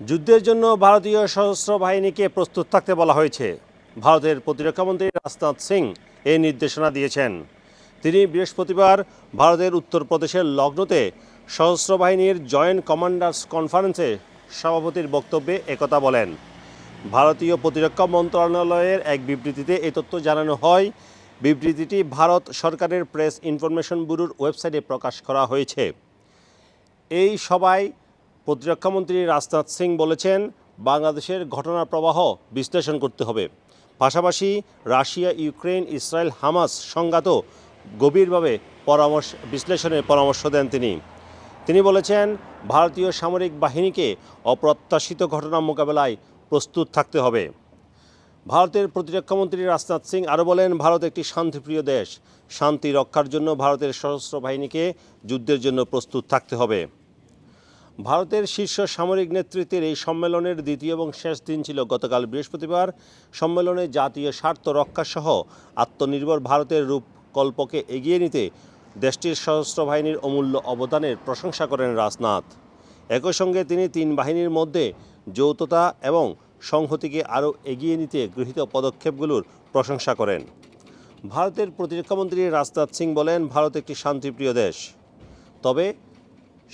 যুদ্ধের জন্য ভারতীয় সশস্ত্র বাহিনীকে প্রস্তুত থাকতে বলা হয়েছে। ভারতের প্রতিরক্ষামন্ত্রী রাজনাথ সিং এই নির্দেশনা দিয়েছেন। তিনি বৃহস্পতিবার ভারতের উত্তরপ্রদেশের লগ্নতে সশস্ত্র বাহিনীর জয়েন্ট কমান্ডার্স কনফারেন্সে সভাপতির বক্তব্যে একথা বলেন। ভারতীয় প্রতিরক্ষা মন্ত্রণালয়ের এক বিবৃতিতে এই তথ্য জানানো হয়, বিবৃতিটি ভারত সরকারের প্রেস ইনফরমেশন ব্যুরোর ওয়েবসাইটে প্রকাশ করা হয়েছে। এই সভায় প্রতিরক্ষামন্ত্রী রাজনাথ সিং বলেছেন, বাংলাদেশের ঘটনা প্রবাহ বিশ্লেষণ করতে হবে। পাশাপাশি রাশিয়া, ইউক্রেন, ইসরায়েল, হামাস সংঘাতও গভীরভাবে পরামর্শ, বিশ্লেষণের পরামর্শ দেন তিনি। তিনি বলেছেন, ভারতীয় সামরিক বাহিনীকে অপ্রত্যাশিত ঘটনা মোকাবেলায় প্রস্তুত থাকতে হবে। ভারতের প্রতিরক্ষামন্ত্রী রাজনাথ সিং আরও বলেন, ভারত একটি শান্তিপ্রিয় দেশ। শান্তি রক্ষার জন্য ভারতের সশস্ত্র বাহিনীকে যুদ্ধের জন্য প্রস্তুত থাকতে হবে। ভারতের শীর্ষ সামরিক নেতৃত্বের এই সম্মেলনের দ্বিতীয় এবং শেষ দিন ছিল গতকাল বৃহস্পতিবার। সম্মেলনে জাতীয় স্বার্থ রক্ষাসহ আত্মনির্ভর ভারতের রূপকল্পকে এগিয়ে নিতে দেশটির সশস্ত্র বাহিনীর অমূল্য অবদানের প্রশংসা করেন রাজনাথ। একই সঙ্গে তিনি তিন বাহিনীর মধ্যে যৌথতা এবং সংহতিকে আরও এগিয়ে নিতে গৃহীত পদক্ষেপগুলোর প্রশংসা করেন। ভারতের প্রতিরক্ষামন্ত্রী রাজনাথ সিং বলেন, ভারত একটি শান্তিপ্রিয় দেশ। তবে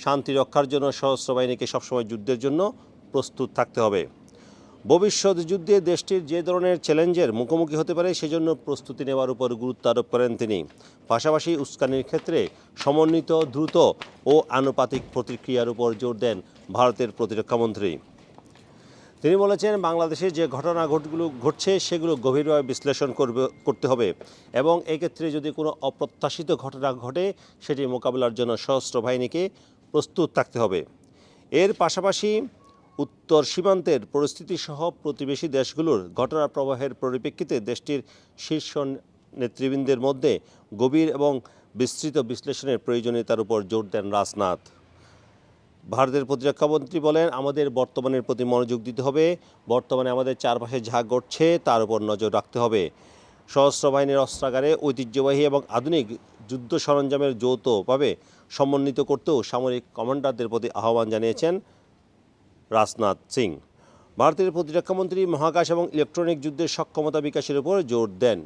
শান্তি রক্ষার জন্য সশস্ত্র বাহিনীকে সবসময় যুদ্ধের জন্য প্রস্তুত থাকতে হবে। ভবিষ্যৎ যুদ্ধে দেশটির যে ধরনের চ্যালেঞ্জের মুখোমুখি হতে পারে, সেজন্য প্রস্তুতি নেওয়ার উপর গুরুত্ব আরোপ করেন তিনি। পাশাপাশি উস্কানির ক্ষেত্রে সমন্বিত, দ্রুত ও আনুপাতিক প্রতিক্রিয়ার উপর জোর দেন ভারতের প্রতিরক্ষামন্ত্রী তিনি বলেছেন, বাংলাদেশে যে ঘটনা ঘটগুলো ঘটছে, সেগুলো গভীরভাবে বিশ্লেষণ করবে, করতে হবে এবং এক্ষেত্রে যদি কোনো অপ্রত্যাশিত ঘটনা ঘটে, সেটি মোকাবিলার জন্য সশস্ত্র বাহিনীকে প্রস্তুত থাকতে হবে। এর পাশাপাশি উত্তর সীমান্তের পরিস্থিতি সহ প্রতিবেশী দেশগুলোর ঘটনা প্রবাহের পরিপ্রেক্ষিতে দেশটির শীর্ষ নেতৃবৃন্দের মধ্যে গভীর এবং বিস্তৃত বিশ্লেষণের প্রয়োজনীয়তার উপর জোর দেন রাজনাথ। ভারতের প্রতিরক্ষামন্ত্রী বলেন, আমাদের বর্তমানের প্রতি মনোযোগ দিতে হবে। বর্তমানে আমাদের চারপাশে যা ঘটছে তার উপর নজর রাখতে হবে। সশস্ত্র বাহিনীর অস্ত্রাগারে ঐতিহ্যবাহী এবং আধুনিক যুদ্ধ সরঞ্জামের যৌথভাবে সমন্বিত করতেও সামরিক কমান্ডারদের প্রতি আহ্বান জানিয়েছেন রাজনাথ সিং। ভারতের প্রতিরক্ষামন্ত্রী মহাকাশ এবং ইলেকট্রনিক যুদ্ধের সক্ষমতা বিকাশের উপর জোর দেন।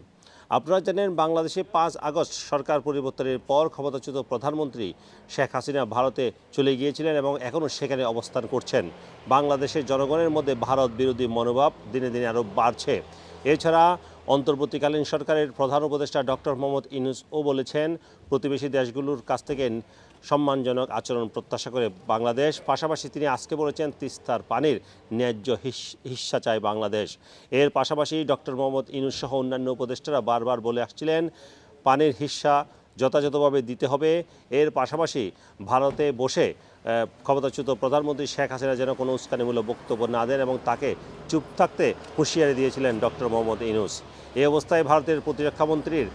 আপনারা জানেন, বাংলাদেশে পাঁচ আগস্ট সরকার পরিবর্তনের পর ক্ষমতাচ্যুত প্রধানমন্ত্রী শেখ হাসিনা ভারতে চলে গিয়েছিলেন এবং এখনও সেখানে অবস্থান করছেন। বাংলাদেশের জনগণের মধ্যে ভারত বিরোধী মনোভাব দিনে দিনে আরও বাড়ছে। এছাড়া অন্তর্বর্তীকালীন সরকারের প্রধান উপদেষ্টা ডক্টর মোহাম্মদ ইনুস ও বলেছেন, প্রতিবেশী দেশগুলোর কাছ থেকে সম্মানজনক আচরণ প্রত্যাশা করে বাংলাদেশ। পাশাপাশি তিনি আজকে বলেছেন, তিস্তার পানির ন্যায্য হিস- হিস্সা চায় বাংলাদেশ। এর পাশাপাশি ডক্টর মোহাম্মদ ইনুস সহ অন্যান্য উপদেষ্টারা বারবার বলে আসছিলেন, পানির হিস্সা যথাযথভাবে দিতে হবে। এর পাশাপাশি ভারতে বসে ক্ষমতাচ্যুত প্রধানমন্ত্রী শেখ হাসিনা যেন কোনো উস্কানিমূলক বক্তব্য না দেন এবং তাকে চুপ থাকতে হুঁশিয়ারি দিয়েছিলেন ডক্টর মোহাম্মদ ইনুস এই অবস্থায় ভারতের প্রতিরক্ষামন্ত্রীর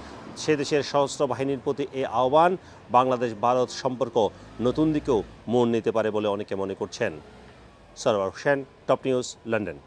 সে দেশের সশস্ত্র বাহিনীর প্রতি এই আহ্বান, বাংলাদেশ ভারত সম্পর্ক নতুন দিকেও মন নিতে পারে বলে অনেকে মনে করছেন। Sarwar Hossain, top news, London.